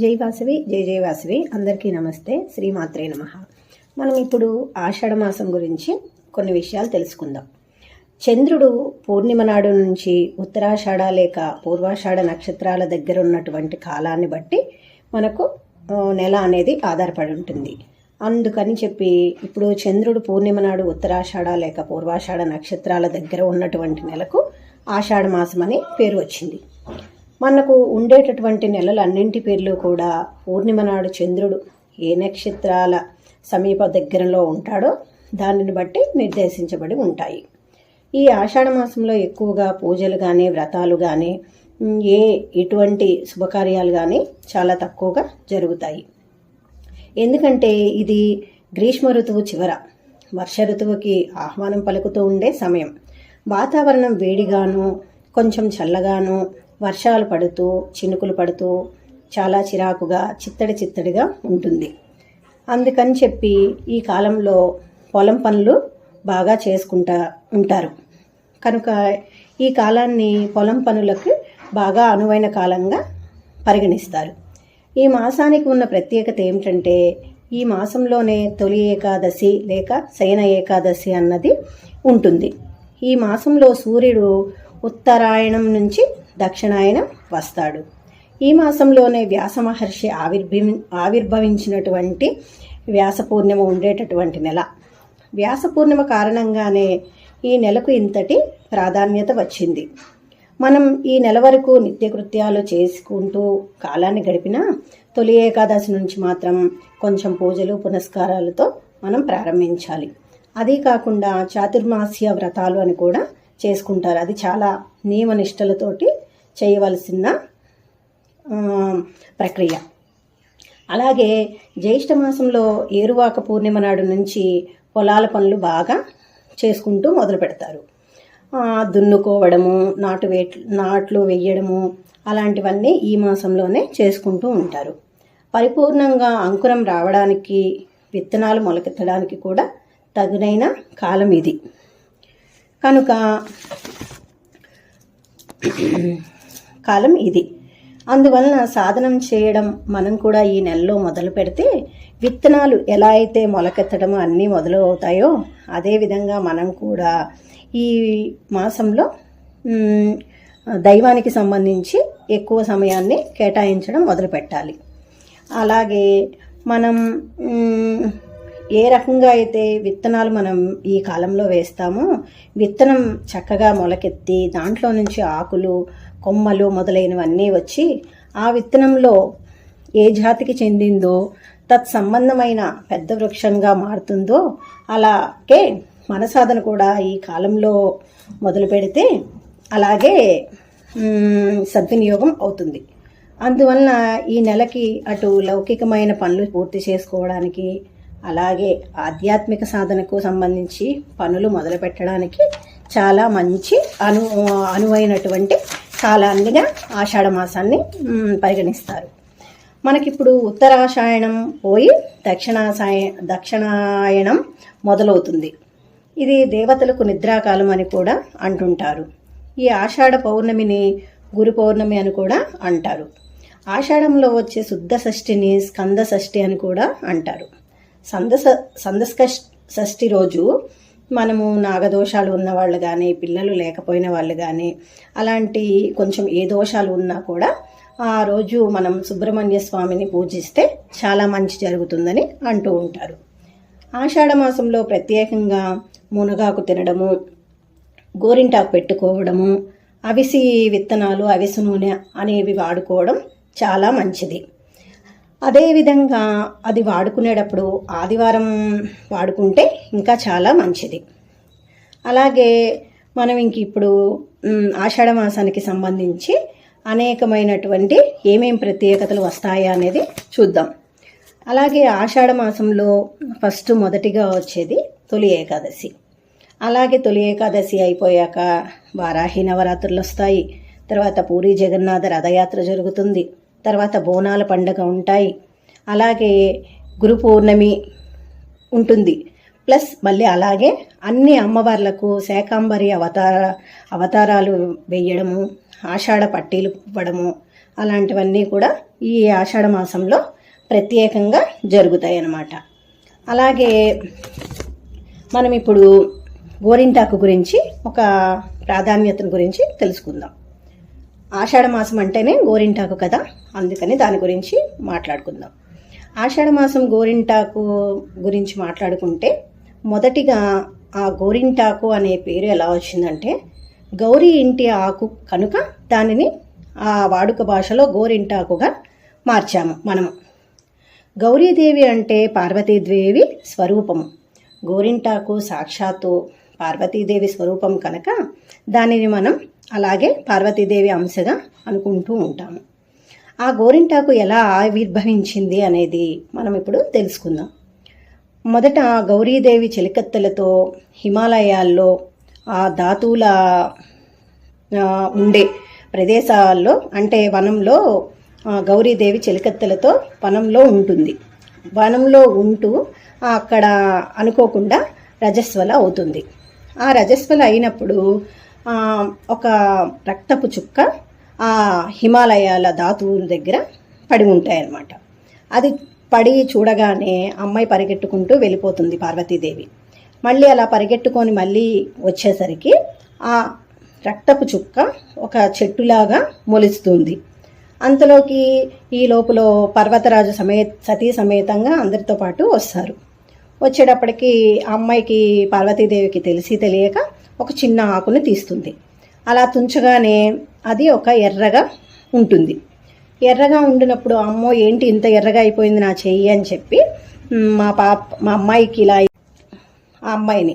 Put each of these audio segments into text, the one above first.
జై వాసవి జై జై వాసవి. అందరికీ నమస్తే. శ్రీమాత్రే నమ. మనం ఇప్పుడు ఆషాఢ మాసం గురించి కొన్ని విషయాలు తెలుసుకుందాం. చంద్రుడు పూర్ణిమ నాడు నుంచి ఉత్తరాషాఢ లేక పూర్వాషాఢ నక్షత్రాల దగ్గర ఉన్నటువంటి కాలాన్ని బట్టి మనకు నెల అనేది ఆధారపడి ఉంటుంది. అందుకని చెప్పి ఇప్పుడు చంద్రుడు పూర్ణిమ నాడు ఉత్తరాషాఢ లేక పూర్వాషాఢ నక్షత్రాల దగ్గర ఉన్నటువంటి నెలకు ఆషాఢ మాసం అని పేరు వచ్చింది. మనకు ఉండేటటువంటి నెలలన్నింటి పేర్లు కూడా పూర్ణిమ నాడు చంద్రుడు ఏ నక్షత్రాల సమీప దగ్గరలో ఉంటాడో దానిని బట్టి నిర్దేశించబడి ఉంటాయి. ఈ ఆషాఢ మాసంలో ఎక్కువగా పూజలు కానీ వ్రతాలు కానీ ఏ ఇటువంటి శుభకార్యాలు కానీ చాలా తక్కువగా జరుగుతాయి. ఎందుకంటే ఇది గ్రీష్మ ఋతువు చివర వర్ష ఋతువుకి ఆహ్వానం పలుకుతూ ఉండే సమయం. వాతావరణం వేడిగాను కొంచెం చల్లగాను వర్షాలు పడుతూ చినుకులు పడుతూ చాలా చిరాకుగా చిత్తడి చిత్తడిగా ఉంటుంది. అందుకని చెప్పి ఈ కాలంలో పొలం పనులు బాగా చేసుకుంటా ఉంటారు. కనుక ఈ కాలాన్ని పొలం పనులకు బాగా అనువైన కాలంగా పరిగణిస్తారు. ఈ మాసానికి ఉన్న ప్రత్యేకత ఏమిటంటే ఈ మాసంలోనే తొలి ఏకాదశి లేక శయన ఏకాదశి అన్నది ఉంటుంది. ఈ మాసంలో సూర్యుడు ఉత్తరాయణం నుంచి దక్షిణాయనం వస్తాడు. ఈ మాసంలోనే వ్యాస మహర్షి ఆవిర్భవి ఆవిర్భవించినటువంటి వ్యాస పూర్ణిమ ఉండేటటువంటి నెల. వ్యాస పూర్ణిమ కారణంగానే ఈ నెలకు ఇంతటి ప్రాధాన్యత వచ్చింది. మనం ఈ నెల వరకు నిత్యకృత్యాలు చేసుకుంటూ కాలాన్ని గడిపినా తొలి ఏకాదశి నుంచి మాత్రం కొంచెం పూజలు పునస్కారాలతో మనం ప్రారంభించాలి. అదీ కాకుండా చాతుర్మాస్య వ్రతాలు అని కూడా చేసుకుంటారు. అది చాలా నియమనిష్టలతోటి చేయవలసిన ప్రక్రియ. అలాగే జ్యేష్ఠ మాసంలో ఏరువాక పూర్ణిమ నాడు నుంచి పొలాల పనులు బాగా చేసుకుంటూ మొదలు పెడతారు. దున్నుకోవడము నాటు వే నాట్లు వేయడము అలాంటివన్నీ ఈ మాసంలోనే చేసుకుంటూ ఉంటారు. పరిపూర్ణంగా అంకురం రావడానికి విత్తనాలు మొలకెత్తడానికి కూడా తగునైన కాలం ఇది. కనుక కాలం ఇది. అందువలన సాధనం చేయడం మనం కూడా ఈ నెలలో మొదలు పెడితే విత్తనాలు ఎలా అయితే మొలకెత్తడం అన్నీ మొదలు అవుతాయో అదేవిధంగా మనం కూడా ఈ మాసంలో దైవానికి సంబంధించి ఎక్కువ సమయాన్ని కేటాయించడం మొదలు పెట్టాలి అలాగే మనం ఏ రకంగా అయితే విత్తనాలు మనం ఈ కాలంలో వేస్తామో విత్తనం చక్కగా మొలకెత్తి దాంట్లో నుంచి ఆకులు కొమ్మలు మొదలైనవన్నీ వచ్చి ఆ విత్తనంలో ఏ జాతికి చెందిందో తత్సంబంధమైన పెద్ద వృక్షంగా మారుతుందో అలాగే మన సాధన కూడా ఈ కాలంలో మొదలు పెడితే అలాగే సద్వినియోగం అవుతుంది. అందువలన ఈ నెలకి అటు లౌకికమైన పనులు పూర్తి చేసుకోవడానికి అలాగే ఆధ్యాత్మిక సాధనకు సంబంధించి పనులు మొదలు పెట్టడానికి చాలా మంచి అను అనువైనటువంటి కాలాన్నిగా ఆషాఢ మాసాన్ని పరిగణిస్తారు. మనకిప్పుడు ఉత్తరాషాయణం పోయి దక్షిణాసాయ దక్షిణాయనం మొదలవుతుంది. ఇది దేవతలకు నిద్రాకాలం అని కూడా అంటుంటారు. ఈ ఆషాఢ పౌర్ణమిని గురు పౌర్ణమి అని కూడా అంటారు. ఆషాఢంలో వచ్చే శుద్ధ షష్ఠిని స్కంద షష్ఠి అని కూడా అంటారు. సందస సందస్క షష్ఠి రోజు మనము నాగదోషాలు ఉన్న వాళ్ళు కానీ పిల్లలు లేకపోయిన వాళ్ళు కానీ అలాంటి కొంచెం ఏ దోషాలు ఉన్నా కూడా ఆ రోజు మనం సుబ్రహ్మణ్య స్వామిని పూజిస్తే చాలా మంచి జరుగుతుందని అంటూ ఉంటారు. ఆషాఢ మాసంలో ప్రత్యేకంగా మునగాకు తినడము గోరింటాకు పెట్టుకోవడము అవిసి విత్తనాలు అవిసి నూనె అనేవి వాడుకోవడం చాలా మంచిది. అదేవిధంగా అది వాడుకునేటప్పుడు ఆదివారం వాడుకుంటే ఇంకా చాలా మంచిది. అలాగే మనం ఇంక ఇప్పుడు ఆషాఢ మాసానికి సంబంధించి అనేకమైనటువంటి ఏమేం ప్రత్యేకతలు వస్తాయా అనేది చూద్దాం. అలాగే ఆషాఢ మాసంలో ఫస్ట్ మొదటిగా వచ్చేది తొలి ఏకాదశి. అలాగే తొలి ఏకాదశి అయిపోయాక వారాహి నవరాత్రులు వస్తాయి. తర్వాత పూరి జగన్నాథ రథయాత్ర జరుగుతుంది. తర్వాత బోనాల పండగ ఉంటాయి. అలాగే గురు పౌర్ణమి ఉంటుంది. ప్లస్ మళ్ళీ అలాగే అన్ని అమ్మవార్లకు శాకాంబరి అవతార అవతారాలు వేయడము ఆషాఢ పట్టీలు ఇవ్వడము అలాంటివన్నీ కూడా ఈ ఆషాఢ మాసంలో ప్రత్యేకంగా జరుగుతాయి అన్నమాట అలాగే మనం ఇప్పుడు గోరింటాకు గురించి ఒక ప్రాధాన్యతను గురించి తెలుసుకుందాం. ఆషాఢ మాసం అంటేనే గోరింటాకు కదా? అందుకని దాని గురించి మాట్లాడుకుందాం. ఆషాఢ మాసం గోరింటాకు గురించి మాట్లాడుకుంటే మొదటిగా ఆ గోరింటాకు అనే పేరు ఎలా వచ్చిందంటే గౌరీ ఇంటి ఆకు కనుక దానిని ఆ వాడుక భాషలో గోరింటాకుగా మార్చాము మనము. గౌరీదేవి అంటే పార్వతీదేవి స్వరూపము. గోరింటాకు సాక్షాత్తు పార్వతీదేవి స్వరూపం కనుక దానిని మనం అలాగే పార్వతీదేవి అంశగా అనుకుంటూ ఉంటాము. ఆ గోరింటాకు ఎలా ఆవిర్భవించింది అనేది మనం ఇప్పుడు తెలుసుకుందాం. మొదట గౌరీదేవి చెలికత్తెలతో హిమాలయాల్లో ఆ ధాతువుల ఉండే ప్రదేశాల్లో అంటే వనంలో గౌరీదేవి చెలికత్తెలతో వనంలో ఉంటుంది. వనంలో ఉంటూ అక్కడ అనుకోకుండా రజస్వల అవుతుంది. ఆ రజస్వల అయినప్పుడు ఒక రక్తపు చుక్క ఆ హిమాలయాల ధాతువుల దగ్గర పడి ఉంటాయన్నమాట. అది పడి చూడగానే అమ్మాయి పరిగెట్టుకుంటూ వెళ్ళిపోతుంది పార్వతీదేవి. మళ్ళీ అలా పరిగెట్టుకొని మళ్ళీ వచ్చేసరికి ఆ రక్తపు చుక్క ఒక చెట్టులాగా మొలుస్తుంది. అంతలోకి ఈ లోపల పర్వతరాజు సమేత సతీ సమేతంగా అందరితో పాటు వస్తారు. వచ్చేటప్పటికి అమ్మాయికి పార్వతీదేవికి తెలిసి తెలియక ఒక చిన్న ఆకుని తీస్తుంది. అలా తుంచగానే అది ఒక ఎర్రగా ఉంటుంది. ఎర్రగా ఉండినప్పుడు అమ్మో ఏంటి ఇంత ఎర్రగా అయిపోయింది నా చెయ్యి? అని చెప్పి మా పాప మా అమ్మాయికి ఇలా ఆ అమ్మాయిని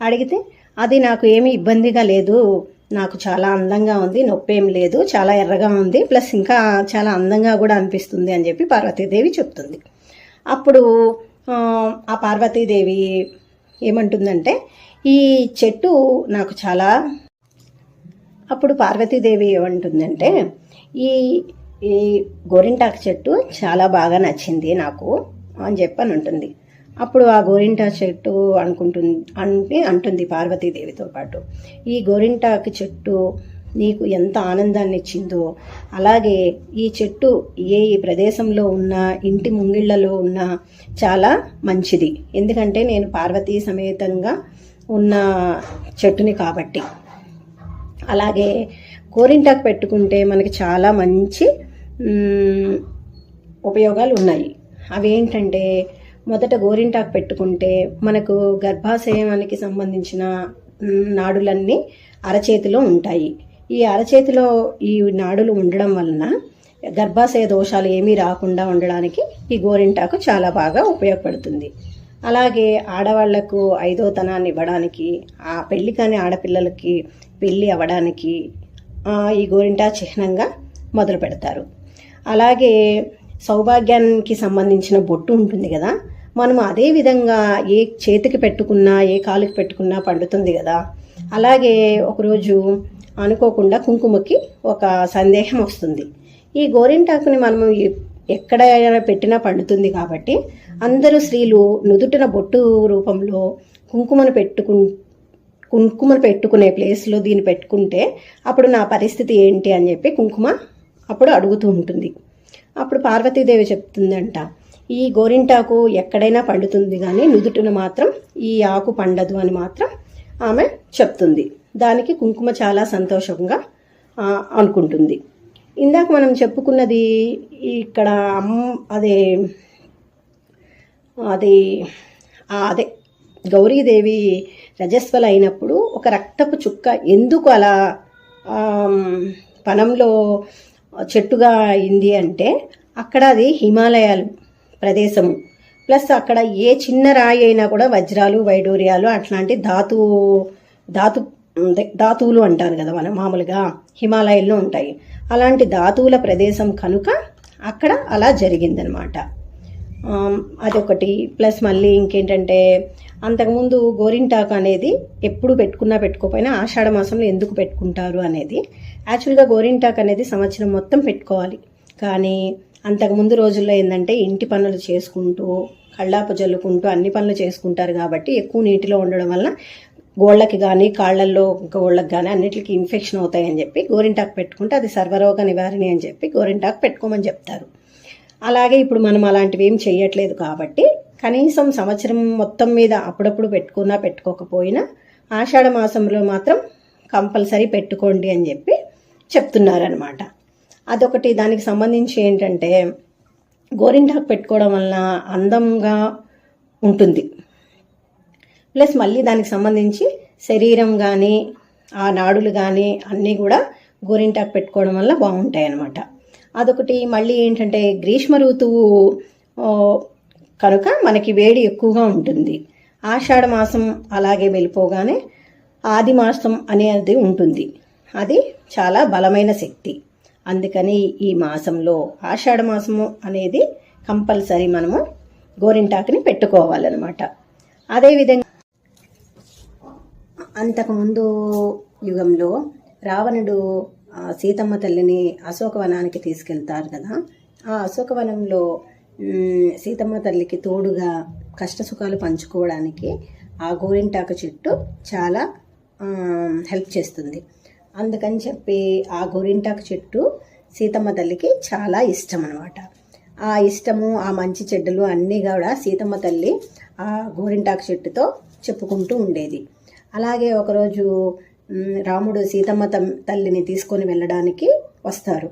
అడిగితే అది నాకు ఏమీ ఇబ్బందిగా లేదు. నాకు చాలా అందంగా ఉంది. నొప్పి ఏం లేదు. చాలా ఎర్రగా ఉంది. ప్లస్ ఇంకా చాలా అందంగా కూడా అనిపిస్తుంది అని చెప్పి పార్వతీదేవి చెప్తుంది. అప్పుడు ఆ, ఆ పార్వతీదేవి ఏమంటుందంటే ఈ చెట్టు నాకు చాలా అప్పుడు పార్వతీదేవి ఏమంటుందంటే ఈ ఈ గోరింటాకు చెట్టు చాలా బాగా నచ్చింది నాకు అని చెప్పని ఉంటుంది అప్పుడు ఆ గోరింటాకు చెట్టు అనుకుంటుంది అంటే అంటుంది పార్వతీదేవితో పాటు ఈ గోరింటాకు చెట్టు నీకు ఎంత ఆనందాన్ని ఇచ్చిందో అలాగే ఈ చెట్టు ఏ ఈ ప్రదేశంలో ఉన్న ఇంటి ముంగిళ్ళలో ఉన్న చాలా మంచిది. ఎందుకంటే నేను పార్వతీ సమేతంగా ఉన్న చెట్టుని కాబట్టి. అలాగే గోరింటాకు పెట్టుకుంటే మనకి చాలా మంచి ఉపయోగాలు ఉన్నాయి. అవి ఏంటంటే మొదట గోరింటాకు పెట్టుకుంటే మనకు గర్భాశయానికి సంబంధించిన నాడులన్నీ అరచేతిలో ఉంటాయి. ఈ అరచేతిలో ఈ నాడులు ఉండడం వలన గర్భాశయ దోషాలు ఏమీ రాకుండా ఉండడానికి ఈ గోరింటాకు చాలా బాగా ఉపయోగపడుతుంది. అలాగే ఆడవాళ్ళకు ఐదోతనాన్ని ఇవ్వడానికి ఆ పెళ్ళి కాని ఆడపిల్లలకి పెళ్ళి అవ్వడానికి ఈ గోరింటా చిహ్నంగా మొదలు పెడతారు. అలాగే సౌభాగ్యానికి సంబంధించిన బొట్టు ఉంటుంది కదా మనం అదే విధంగా ఏ చేతికి పెట్టుకున్నా ఏ కాలుకి పెట్టుకున్నా పండుతుంది కదా. అలాగే ఒకరోజు అనుకోకుండా కుంకుమకి ఒక సందేహం వస్తుంది. ఈ గోరింటాకుని మనము ఎక్కడ పెట్టినా పండుతుంది కాబట్టి అందరూ స్త్రీలు నుదుటిన బొట్టు రూపంలో కుంకుమను పెట్టుకు కుంకుమను పెట్టుకునే ప్లేస్లో దీన్ని పెట్టుకుంటే అప్పుడు నా పరిస్థితి ఏంటి అని చెప్పి కుంకుమ అప్పుడు అడుగుతూ ఉంటుంది. అప్పుడు పార్వతీదేవి చెప్తుందంట ఈ గోరింటాకు ఎక్కడైనా పండుతుంది కానీ నుదుటిన మాత్రం ఈ ఆకు పండదు అని మాత్రం ఆమె చెప్తుంది. దానికి కుంకుమ చాలా సంతోషంగా అనుకుంటుంది. ఇందాక మనం చెప్పుకున్నది ఇక్కడ అమ్ అదే అది అదే గౌరీదేవి రజస్వల అయినప్పుడు ఒక రక్తపు చుక్క ఎందుకు అలా పనంలో చెట్టుగా అయింది అంటే అక్కడ అది హిమాలయాలు ప్రదేశము ప్లస్ అక్కడ ఏ చిన్న రాయి అయినా కూడా వజ్రాలు వైడూర్యాలు అట్లాంటి ధాతు ధాతు ధాతువులు అంటారు కదా మనం మామూలుగా హిమాలయాల్లో ఉంటాయి. అలాంటి ధాతువుల ప్రదేశం కనుక అక్కడ అలా జరిగిందనమాట. అదొకటి. ప్లస్ మళ్ళీ ఇంకేంటంటే అంతకుముందు గోరింటాకు అనేది ఎప్పుడు పెట్టుకున్నా పెట్టుకోపోయినా ఆషాఢ మాసంలో ఎందుకు పెట్టుకుంటారు అనేది. యాక్చువల్గా గోరింటాకు అనేది సంవత్సరం మొత్తం పెట్టుకోవాలి. కానీ అంతకుముందు రోజుల్లో ఏంటంటే ఇంటి పనులు చేసుకుంటూ కళ్ళాపు జల్లుకుంటూ అన్ని పనులు చేసుకుంటారు కాబట్టి ఎక్కువ నీటిలో ఉండడం వల్ల గోళ్ళకి కానీ కాళ్ళల్లో గోళ్ళకి కానీ అన్నిటికీ ఇన్ఫెక్షన్ అవుతాయని చెప్పి గోరింటాకు పెట్టుకుంటే అది సర్వరోగ నివారణ అని చెప్పి గోరింటాకు పెట్టుకోమని చెప్తారు. అలాగే ఇప్పుడు మనం అలాంటివి ఏం చేయట్లేదు కాబట్టి కనీసం సంవత్సరం మొత్తం మీద అప్పుడప్పుడు పెట్టుకున్నా పెట్టుకోకపోయినా ఆషాఢ మాసంలో మాత్రం కంపల్సరీ పెట్టుకోండి అని చెప్పి చెప్తున్నారనమాట అదొకటి. దానికి సంబంధించి ఏంటంటే గోరింటాకు పెట్టుకోవడం వలన అందంగా ఉంటుంది. ప్లస్ మళ్ళీ దానికి సంబంధించి శరీరం కానీ ఆ నాడులు కానీ అన్నీ కూడా గోరింటాకు పెట్టుకోవడం వల్ల బాగుంటాయి అన్నమాట అదొకటి. మళ్ళీ ఏంటంటే గ్రీష్మ ఋతువు కనుక మనకి వేడి ఎక్కువగా ఉంటుంది. ఆషాఢ మాసం అలాగే వెళ్ళిపోగానే ఆది మాసం అనేది ఉంటుంది. అది చాలా బలమైన శక్తి. అందుకని ఈ మాసంలో ఆషాఢ మాసము అనేది కంపల్సరీ మనము గోరింటాకుని పెట్టుకోవాలన్నమాట. అదేవిధంగా అంతకుముందు యుగంలో రావణుడు సీతమ్మ తల్లిని అశోకవనానికి తీసుకెళ్తారు కదా. ఆ అశోకవనంలో సీతమ్మ తల్లికి తోడుగా కష్టసుఖాలు పంచుకోవడానికి ఆ గోరింటాకు చెట్టు చాలా హెల్ప్ చేస్తుంది. అందుకని చెప్పి ఆ గోరింటాకు చెట్టు సీతమ్మ తల్లికి చాలా ఇష్టం అనమాట ఆ ఇష్టము ఆ మంచి చెడ్డలు అన్నీ కూడా సీతమ్మ తల్లి ఆ గోరింటాకు చెట్టుతో చెప్పుకుంటూ ఉండేది. అలాగే ఒకరోజు రాముడు సీతమ్మ తమ్- తల్లిని తీసుకొని వెళ్ళడానికి వస్తారు.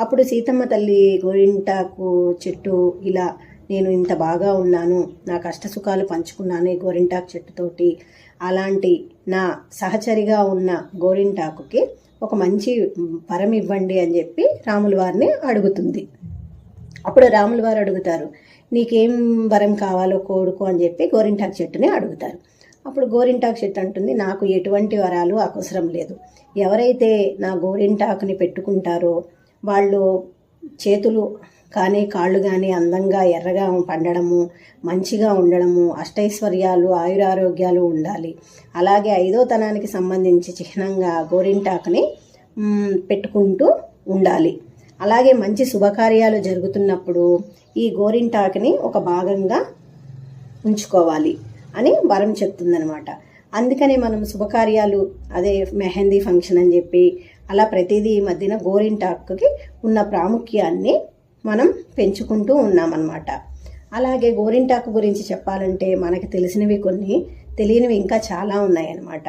అప్పుడు సీతమ్మ తల్లి గోరింటాకు చెట్టు ఇలా నేను ఇంత బాగా ఉన్నాను నా కష్ట సుఖాలు పంచుకున్నాను ఈ గోరింటాకు చెట్టుతోటి. అలాంటి నా సహచరిగా ఉన్న గోరింటాకుకి ఒక మంచి వరం ఇవ్వండి అని చెప్పి రాముల వారిని అడుగుతుంది. అప్పుడు రాముల వారు అడుగుతారు నీకేం వరం కావాలో కోరుకో అని చెప్పి గోరింటాకు చెట్టుని అడుగుతారు. అప్పుడు గోరింటాకు చెట్టు అంటుంది నాకు ఎటువంటి వరాలు అవసరం లేదు. ఎవరైతే నా గోరింటాకుని పెట్టుకుంటారో వాళ్ళు చేతులు కానీ కాళ్ళు కానీ అందంగా ఎర్రగా పండడము మంచిగా ఉండడము అష్టైశ్వర్యాలు ఆయురారోగ్యాలు ఉండాలి. అలాగే ఐదో తనానికి సంబంధించి చిహ్నంగా గోరింటాకుని పెట్టుకుంటూ ఉండాలి. అలాగే మంచి శుభకార్యాలు జరుగుతున్నప్పుడు ఈ గోరింటాకుని ఒక భాగంగా ఉంచుకోవాలి. అని వరం చెప్తుందనమాట అందుకనే మనం శుభకార్యాలు అదే మెహందీ ఫంక్షన్ అని చెప్పి అలా ప్రతిదీ ఈ మధ్యన గోరింటాకుకి ఉన్న ప్రాముఖ్యాన్ని మనం పెంచుకుంటూ ఉన్నామన్నమాట. అలాగే గోరింటాకు గురించి చెప్పాలంటే మనకు తెలిసినవి కొన్ని తెలియనివి ఇంకా చాలా ఉన్నాయన్నమాట.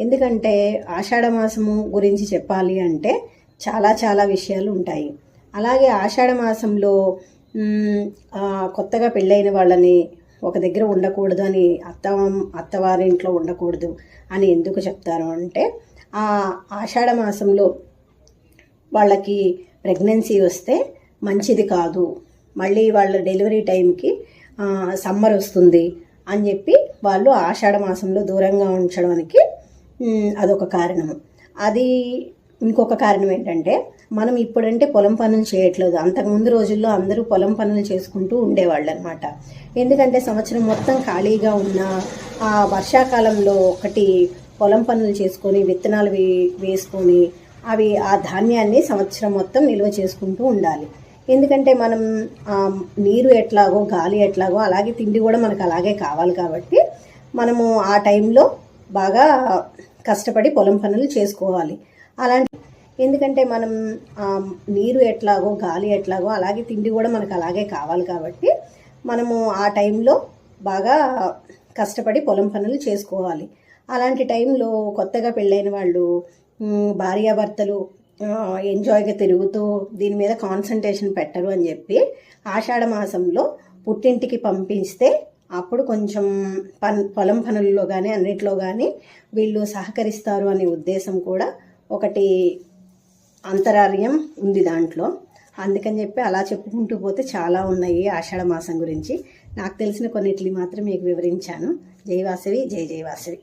ఎందుకంటే ఆషాఢ మాసము గురించి చెప్పాలి అంటే చాలా చాలా విషయాలు ఉంటాయి. అలాగే ఆషాఢ మాసంలో కొత్తగా పెళ్ళైన వాళ్ళని ఒక దగ్గర ఉండకూడదు అని అత్త అత్తవారింట్లో ఉండకూడదు అని ఎందుకు చెప్తారు అంటే ఆ ఆషాఢ మాసంలో వాళ్ళకి ప్రెగ్నెన్సీ వస్తే మంచిది కాదు. మళ్ళీ వాళ్ళ డెలివరీ టైంకి సమ్మర్ వస్తుంది అని చెప్పి వాళ్ళు ఆషాఢ మాసంలో దూరంగా ఉంచడానికి అదొక కారణము అది ఇంకొక కారణం ఏంటంటే మనం ఇప్పుడంటే పొలం పనులు చేయట్లేదు. అంతకుముందు రోజుల్లో అందరూ పొలం పనులు చేసుకుంటూ ఉండేవాళ్ళు అనమాట ఎందుకంటే సంవత్సరం మొత్తం ఖాళీగా ఉన్న ఆ వర్షాకాలంలో ఒకటి పొలం పనులు చేసుకొని విత్తనాలు వే వేసుకొని అవి ఆ ధాన్యాన్ని సంవత్సరం మొత్తం నిల్వ చేసుకుంటూ ఉండాలి. ఎందుకంటే మనం నీరు ఎట్లాగో గాలి ఎట్లాగో అలాగే తిండి కూడా మనకు అలాగే కావాలి కాబట్టి మనము ఆ టైంలో బాగా కష్టపడి పొలం పనులు చేసుకోవాలి. అలాంటి ఎందుకంటే మనం నీరు ఎట్లాగో గాలి ఎట్లాగో అలాగే తిండి కూడా మనకు అలాగే కావాలి కాబట్టి మనము ఆ టైంలో బాగా కష్టపడి పొలం పనులు చేసుకోవాలి. అలాంటి టైంలో కొత్తగా పెళ్ళైన వాళ్ళు భార్యాభర్తలు ఎంజాయ్గా తిరుగుతూ దీని మీద కాన్సన్ట్రేషన్ పెట్టరు అని చెప్పి ఆషాఢ మాసంలో పుట్టింటికి పంపిస్తే అప్పుడు కొంచెం పన్ పొలం పనుల్లో కానీ అన్నిట్లో కానీ వీళ్ళు సహకరిస్తారు అనే ఉద్దేశం కూడా ఒకటి అంతరార్యం ఉంది దాంట్లో. అందుకని చెప్పి అలా చెప్పుకుంటూ పోతే చాలా ఉన్నాయి ఆషాఢ మాసం గురించి. నాకు తెలిసిన కొన్నిటిని మాత్రం మీకు వివరించాను. జై వాసవి జై జై వాసవి.